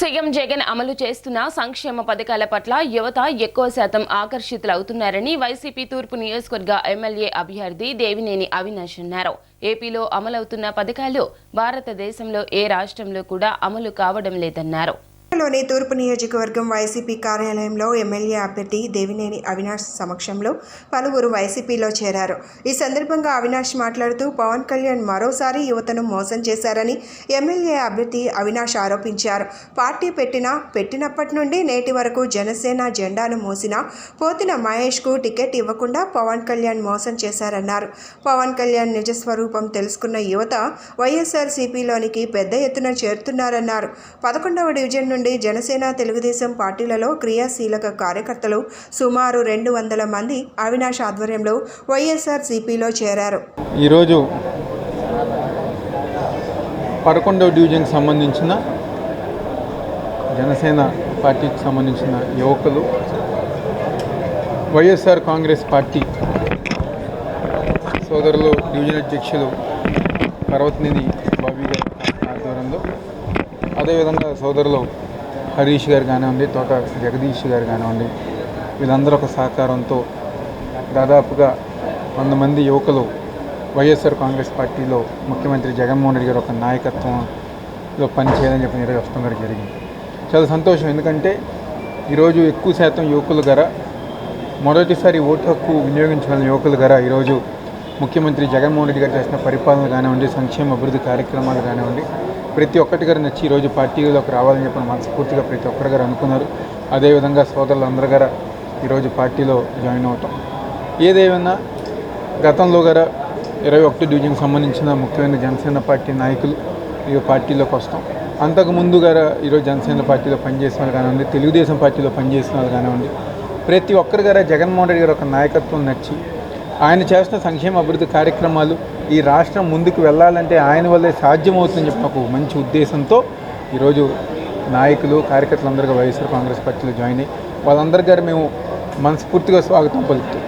CM Jagan అమలు చేస్తున్న సంక్షేమ పథకాల పట్ల యువత ఎక్కువ శాతం ఆకర్షితులవుతున్నారని వైసీపీ తూర్పు నియోజకవర్గ ఎమ్మెల్యే అభ్యర్థి దేవినేని అవినాష్ అన్నారు. ఏపీలో అమలవుతున్న పథకాలు భారతదేశంలో ఏ రాష్ట్రంలో కూడా అమలు కావడం లేదన్నారు. లోని తూర్పు నియోజకవర్గం వైసీపీ కార్యాలయంలో ఎమ్మెల్యే అభ్యర్థి దేవినేని అవినాష్ సమక్షంలో పలువురు వైసీపీలో చేరారు. ఈ సందర్భంగా అవినాష్ మాట్లాడుతూ పవన్ కళ్యాణ్ మరోసారి యువతను మోసం చేశారని ఎమ్మెల్యే అభ్యర్థి అవినాష్ ఆరోపించారు. పార్టీ పెట్టిన పెట్టినప్పటి నుండి నేటి వరకు జనసేన జెండాను మోసిన పోతిన మహేష్కు టికెట్ ఇవ్వకుండా పవన్ కళ్యాణ్ మోసం చేశారన్నారు. పవన్ కళ్యాణ్ నిజ స్వరూపం తెలుసుకున్న యువత వైఎస్ఆర్సీపీలోనికి పెద్ద ఎత్తున చేరుతున్నారన్నారు. పదకొండవ డివిజన్ నుండి జనసేన తెలుగుదేశం పార్టీలలో క్రియాశీలక కార్యకర్తలు సుమారు రెండు వందల మంది అవినాష్ ఆధ్వర్యంలో వైఎస్ఆర్ సిపిలో చేరారు. ఈరోజు పదకొండవ డివిజన్కి సంబంధించిన జనసేన పార్టీకి సంబంధించిన యువకులు వైఎస్ఆర్ కాంగ్రెస్ పార్టీ సోదరులు డివిజన్ అధ్యక్షులు పర్వతనిధి బాబీ గారి ఆధ్వర్యంలో అదేవిధంగా సోదరులు హరీష్ గారు కానివ్వండి తోట జగదీష్ గారు కానివ్వండి వీళ్ళందరూ ఒక సహకారంతో దాదాపుగా వంద మంది యువకులు వైఎస్ఆర్ కాంగ్రెస్ పార్టీలో ముఖ్యమంత్రి జగన్మోహన్ రెడ్డి గారు ఒక నాయకత్వంలో పనిచేయాలని చెప్పి ఈరోజు కూడా జరిగింది. చాలా సంతోషం. ఎందుకంటే ఈరోజు ఎక్కువ శాతం యువకులు గర మొదటిసారి ఓటు హక్కు వినియోగించుకున్న యువకులు గర ఈరోజు ముఖ్యమంత్రి జగన్మోహన్ రెడ్డి గారు చేసిన పరిపాలన కానివ్వండి సంక్షేమ అభివృద్ధి కార్యక్రమాలు కానివ్వండి ప్రతి ఒక్కటి గారు నచ్చి ఈరోజు పార్టీలోకి రావాలని చెప్పి మనస్ఫూర్తిగా ప్రతి ఒక్కరి గారు అనుకున్నారు. అదేవిధంగా సోదరులు అందరి గారు ఈరోజు పార్టీలో జాయిన్ అవటం ఏదేమైనా గతంలో గారు ఇరవై ఒకటి డివిజన్కి సంబంధించిన ముఖ్యమైన జనసేన పార్టీ నాయకులు ఈ పార్టీలోకి వస్తాం. అంతకు ముందు గార ఈరోజు జనసేన పార్టీలో పనిచేసిన వాళ్ళు కానివ్వండి తెలుగుదేశం పార్టీలో పనిచేసిన వాళ్ళు కానివ్వండి ప్రతి ఒక్కరి గారు జగన్మోహన్ రెడ్డి గారు ఒక నాయకత్వం నచ్చి ఆయన చేస్తున్న సంక్షేమ అభివృద్ధి కార్యక్రమాలు ఈ రాష్ట్రం ముందుకు వెళ్ళాలంటే ఆయన వల్లే సాధ్యమవుతుందని చెప్పి నాకు మంచి ఉద్దేశంతో ఈరోజు నాయకులు కార్యకర్తలందరికీ వైఎస్ఆర్ కాంగ్రెస్ పార్టీలో జాయిన్ అయ్యి వాళ్ళందరి గారు మేము మనస్ఫూర్తిగా స్వాగతం పలుకుతాం